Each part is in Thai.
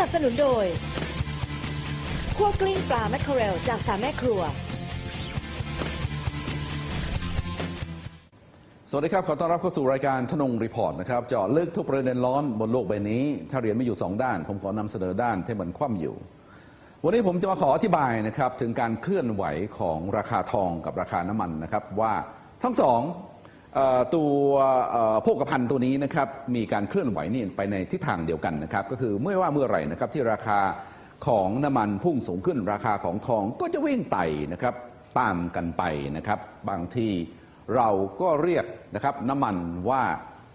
นับสนุนโดยคั่วกลิ้งปลาแมคเคอเรลจากสามแม่ครัว สวัสดีครับ ขอต้อนรับเข้าสู่รายการทนงรีพอร์ตนะครับเจาะลึกทุกประเด็นร้อนบนโลกใบนี้ ถ้าเรียนไม่อยู่ 2 ด้าน ผมขอนำเสนอด้านที่มันคว่ำอยู่ วันนี้ผมจะมาขออธิบายนะครับ ถึงการเคลื่อนไหวของราคาทองกับราคาน้ำมันนะครับ ว่าทั้งสอง ตัวโภคภัณฑ์ตัวนี้นะครับมีการเคลื่อนไหวนี่ไปในทิศทางเดียวกันนะครับก็คือไม่ว่าเมื่อไหร่นะครับที่ราคาของน้ำมันพุ่งสูงขึ้นราคาของทองก็จะวิ่งไต่นะครับตามกันไปนะครับ บางทีเราก็เรียกนะครับน้ำมันว่า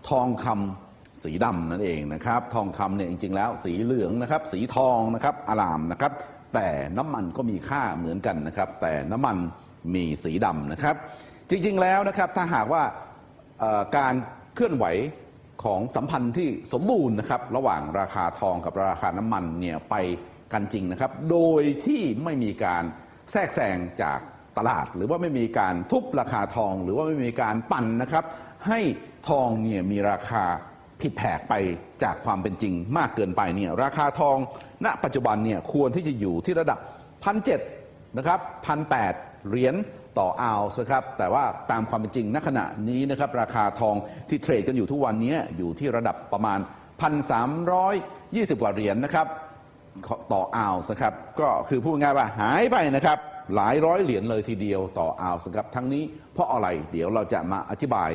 ทองคำสีดำนั่นเองนะครับ ทองคำเนี่ยจริงๆ แล้วสีเหลืองนะครับ สีทองนะครับอารามนะครับ แต่น้ำมันก็มีค่าเหมือนกันนะครับ แต่น้ำมันมีสีดำนะครับ จริงๆแล้วนะครับถ้าหากว่า การเคลื่อนไหวของสัมพันธ์ที่สมบูรณ์นะครับ ระหว่างราคาทองกับราคาน้ำมันเนี่ยไปกันจริงนะครับ โดยที่ไม่มีการแทรกแซงจากตลาด หรือว่าไม่มีการทุบราคาทอง หรือว่าไม่มีการปั่นนะครับ ให้ทองเนี่ยมีราคาผิดแผกไปจากความเป็นจริงมากเกินไปเนี่ยราคาทอง ณ ปัจจุบันเนี่ยควรที่จะอยู่ที่ระดับพันเนะครับพันแเหรียญ ต่อออนซ์ครับแต่ว่าตามความเป็นจริงณขณะนี้นะครับราคาทองที่เทรดกันอยู่ทุกวันนี้อยู่ที่ระดับประมาณ 1,320 กว่าเหรียญนะครับต่อออนซ์นะครับก็คือพูดง่ายว่าหายไปนะครับหลายร้อยเหรียญเลยทีเดียวต่อออนซ์ครับทั้งนี้เพราะอะไรเดี๋ยวเราจะมาอธิบาย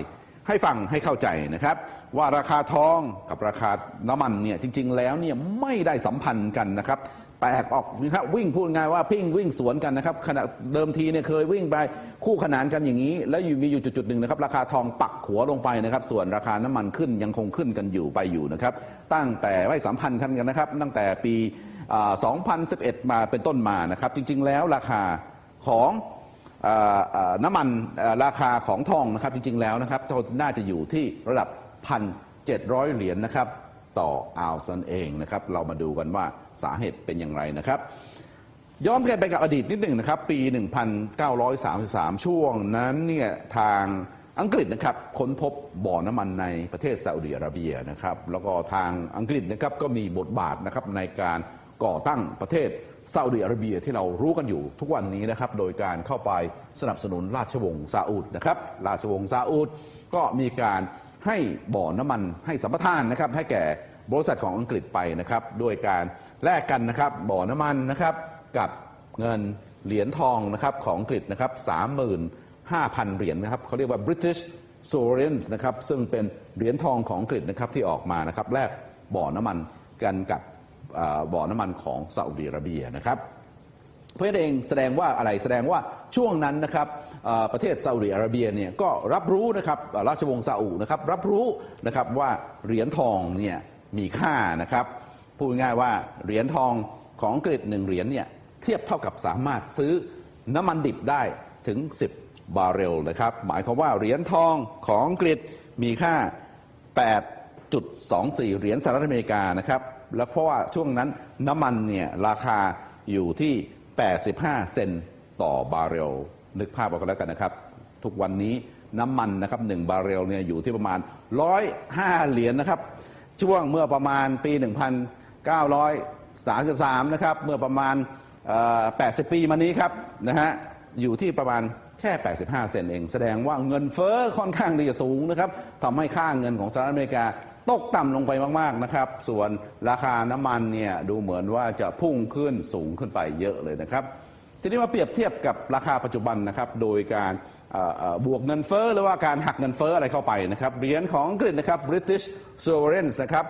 ให้ฟังให้เข้าใจนะครับ ว่าราคาทองกับราคาน้ำมันเนี่ยจริง ๆ แล้วเนี่ยไม่ได้สัมพันธ์กันนะครับ แตกออกนะครับวิ่งพูดง่ายว่าพิ้งวิ่งสวนกันนะครับขณะเดิมทีเนี่ยเคยวิ่งไปคู่ขนานกันอย่างนี้ แล้วอยู่มีอยู่จุดๆหนึ่งนะครับราคาทองปักหัวลงไปนะครับ ส่วนราคาน้ำมันขึ้นยังคงขึ้นกันอยู่ไปอยู่นะครับ ตั้งแต่ไม่สัมพันธ์กันกันนะครับ ตั้งแต่ปี 2011 มาเป็นต้นมานะครับ จริง ๆ แล้วราคาของออน้ำมันราคาของทองนะครับจริง ๆ แล้วนะครับน่าจะอยู่ที่ระดับ 1,700 เหรียญนะครับ ต่อออนซ์นั่นเองนะครับ เรามาดูกันว่าสาเหตุเป็นอย่างไรนะครับ ย้อนกันไปกับอดีตนิดหนึ่งนะครับ ปี 1933 ช่วงนั้นเนี่ยทางอังกฤษนะครับค้นพบบ่อน้ำมันในประเทศซาอุดิอาระเบียนะครับ แล้วก็ทางอังกฤษนะครับก็มีบทบาทนะครับในการก่อตั้งประเทศซาอุดิอาระเบียที่เรารู้กันอยู่ทุกวันนี้นะครับ โดยการเข้าไปสนับสนุนราชวงศ์ซาอุดนะครับ ราชวงศ์ซาอุดก็มีการ ให้บ่อน้ำมันให้สัมปทานนะครับให้แก่บริษัทของอังกฤษไปนะครับด้วยการแลกกันนะครับบ่อน้ำมันนะครับกับเงินเหรียญทองนะครับของอังกฤษนะครับ35,000เหรียญนะครับเขาเรียกว่า British Sovereigns นะครับซึ่งเป็นเหรียญทองของอังกฤษนะครับที่ออกมานะครับแลกบ่อน้ำมันกันกับบ่อน้ำมันของซาอุดิอาระเบียนะครับ เพราะเองแสดงว่าอะไรแสดงว่าช่วงนั้นนะครับประเทศซาอุดิอาระเบียเนี่ยก็รับรู้นะครับราชวงศ์ซาอุนะครับรับรู้นะครับว่าเหรียญทองเนี่ยมีค่านะครับพูดง่ายว่าเหรียญทองของอังกฤษหนึ่งเหรียญเนี่ยเทียบเท่ากับสามารถซื้อน้ำมันดิบได้ถึง 10 บาร์เรลนะครับหมายความว่าเหรียญทองของอังกฤษมีค่า 8.24 เหรียญสหรัฐอเมริกานะครับแล้วเพราะว่าช่วงนั้นน้ำมันเนี่ยราคาอยู่ที่ 85 เซนต์ต่อบาร์เรล นึกภาพเอากันแล้วกันนะครับ ทุกวันนี้น้ำมันนะครับหนึ่งบาร์เรลเนี่ยอยู่ที่ประมาณ 105 เหรียญนะครับ ช่วงเมื่อประมาณปี 1933 นะครับ เมื่อประมาณ 80 ปีมานี้ครับนะฮะอยู่ที่ประมาณแค่ 85 เซนเอง แสดงว่าเงินเฟ้อค่อนข้างที่จะสูงนะครับทำให้ค่าเงินของสหรัฐอเมริกา ตกต่ำลงไปมากๆนะครับ ส่วนราคาน้ำมันเนี่ยดูเหมือนว่าจะพุ่งขึ้นสูงขึ้นไปเยอะเลยนะครับ ทีนี้มาเปรียบเทียบกับราคาปัจจุบันนะครับ โดยการบวกเงินเฟ้อหรือว่าการหักเงินเฟ้ออะไรเข้าไปนะครับเหรียญของอังกฤษนะครับ British Sovereigns นะครับ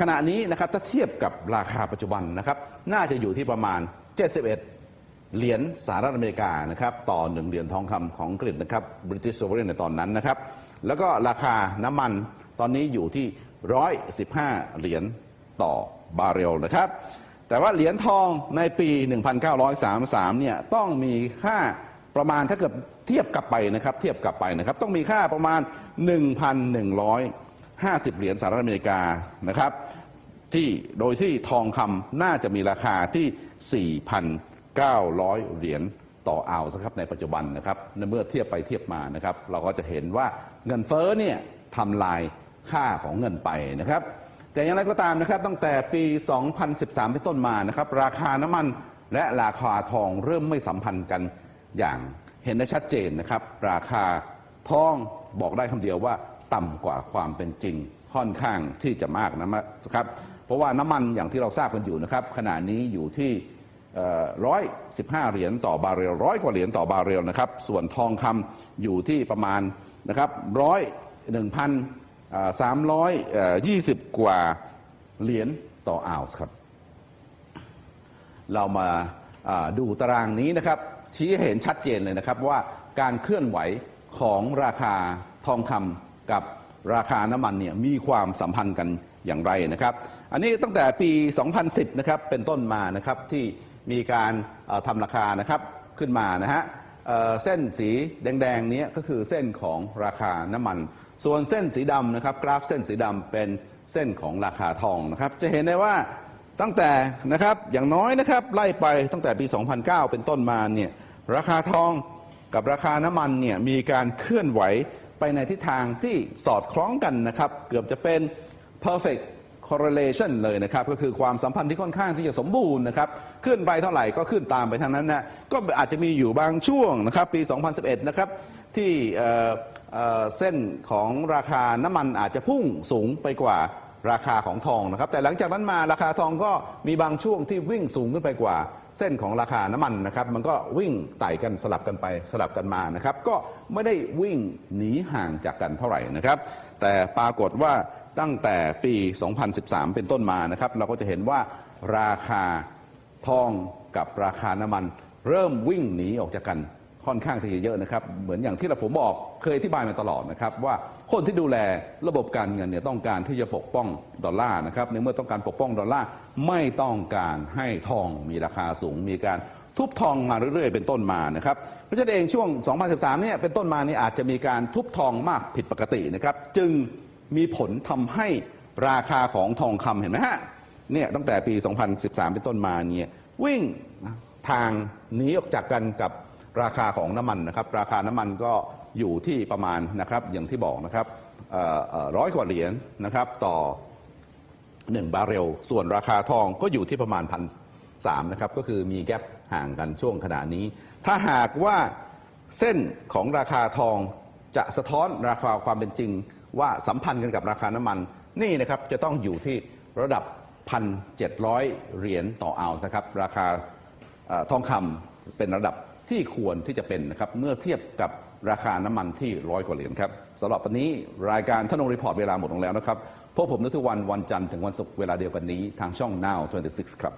ขณะนี้นะครับถ้าเทียบกับราคาปัจจุบันนะครับ น่าจะอยู่ที่ประมาณ 71เหรียญสหรัฐอเมริกานะครับต่อหนึ่งเหรียญทองคำของอังกฤษนะครับ British Sovereign ในตอนนั้นนะครับ แล้วก็ราคาน้ำมัน ตอนนี้อยู่ที่ 115 เหรียญต่อบาร์เรลนะครับ แต่ว่าเหรียญทองในปี 1933 เนี่ยต้องมีค่าประมาณถ้าเกิดเทียบกลับไปนะครับ เทียบกลับไปนะครับ ต้องมีค่าประมาณ 1,150 เหรียญสหรัฐอเมริกานะครับ ที่โดยที่ทองคำน่าจะมีราคาที่ 4,900 เหรียญต่อออนซ์ครับในปัจจุบันนะครับในเมื่อเทียบไปเทียบมานะครับ เราก็จะเห็นว่าเงินเฟ้อเนี่ยทำลาย ค่าของเงินไปนะครับแต่อย่างไรก็ตามนะครับตั้งแต่ปี 2013 เป็นต้นมานะครับ ราคาน้ำมันและราคาทองเริ่มไม่สัมพันธ์กันอย่างเห็นได้ชัดเจนนะครับ ราคาทองบอกได้คำเดียวว่าต่ำกว่าความเป็นจริงค่อนข้างที่จะมากนะครับ เพราะว่าน้ำมันอย่างที่เราทราบกันอยู่นะครับ ขณะนี้อยู่ที่ร้อยสิบห้าเหรียญต่อบาร์เรลร้อยกว่าเหรียญต่อบาร์เรลนะครับ ส่วนทองคำอยู่ที่ประมาณนะครับร้อยหนึ่งพัน สามร้อยยี่สิบกว่าเหรียญต่อออนซ์ครับ เรามาดูตารางนี้นะครับ ชี้เห็นชัดเจนเลยนะครับว่าการเคลื่อนไหวของราคาทองคำกับราคาน้ำมันเนี่ยมีความสัมพันธ์กันอย่างไรนะครับ อันนี้ตั้งแต่ปี 2010 นะครับเป็นต้นมานะครับที่มีการทำราคานะครับขึ้นมานะฮะเเส้นสีแดงๆนี้ก็คือเส้นของราคาน้ำมัน ส่วนเส้นสีดำนะครับ กราฟเส้นสีดำเป็นเส้นของราคาทองนะครับ จะเห็นได้ว่าตั้งแต่นะครับอย่างน้อยนะครับไล่ไปตั้งแต่ปี 2009 เป็นต้นมาเนี่ยราคาทองกับราคาน้ำมันเนี่ยมีการเคลื่อนไหวไปในทิศทางที่สอดคล้องกันนะครับ เกือบจะเป็น perfect correlation เลยนะครับ ก็คือความสัมพันธ์ที่ค่อนข้างที่จะสมบูรณ์นะครับ ขึ้นไปเท่าไหร่ก็ขึ้นตามไปทางนั้นนะก็อาจจะมีอยู่บางช่วงนะครับ ปี 2011 นะครับ ที่เอ่อเอ่อเส้นของราคาน้ำมันอาจจะพุ่งสูงไปกว่าราคาของทองนะครับ แต่หลังจากนั้นมาราคาทองก็มีบางช่วงที่วิ่งสูงขึ้นไปกว่า เส้นของราคาน้ำมันนะครับ มันก็วิ่งไต่กันสลับกันไปสลับกันมานะครับ ก็ไม่ได้วิ่งหนีห่างจากกันเท่าไหร่นะครับ แต่ปรากฏว่าตั้งแต่ปี 2013 เป็นต้นมานะครับ เราก็จะเห็นว่าราคาทองกับราคาน้ำมัน เริ่มวิ่งหนีออกจากกันค่อนข้างที่จะเยอะนะครับ เหมือนอย่างที่เราผมบอกเคยอธิบายมาตลอดนะครับว่าคนที่ดูแลระบบการเงินเนี่ยต้องการที่จะปกป้องดอลลาร์นะครับในเมื่อต้องการปกป้องดอลลาร์ไม่ต้องการให้ทองมีราคาสูงมีการ ทุบทองมาเรื่อยๆ เป็นต้นมานะครับเพราะฉะนั้นเองช่วง 2013 เนี่ยเป็นต้นมานี่อาจจะมีการทุบทองมากผิดปกตินะครับ จึงมีผลทำให้ราคาของทองคำเห็นไหมฮะเนี่ยตั้งแต่ปี 2013 เป็นต้นมาเนี่ยวิ่งทางหนีออกจากกันกับราคาของน้ำมันนะครับ ราคาน้ำมันก็อยู่ที่ประมาณนะครับอย่างที่บอกนะครับร้อยกว่าเหรียญนะครับต่อ 1 บาร์เรล ส่วนราคาทองก็อยู่ที่ประมาณพันสามนะครับก็คือมีแกลบ ห่างกันช่วงขณะนี้ ถ้าหากว่าเส้นของราคาทองจะสะท้อนราคาความเป็นจริง ว่าสัมพันธ์กันกับราคาน้ำมัน นี่นะครับจะต้องอยู่ที่ระดับ 1,700 เหรียญต่อออนซ์นะครับ ราคาอทองคำเป็นระดับที่ควรที่จะเป็นนะครับเมื่อเทียบกับราคาน้ำมันที่ร้อยกว่าเหรียญครับสำหรับวันนี้รายการทนงรีพอร์ตเวลาหมดลงแล้วนะครับพบผมในทุกวันวันจันทร์ถึงวันศุกร์เวลาเดียวกันนี้ทางช่อง Now 26 ครับ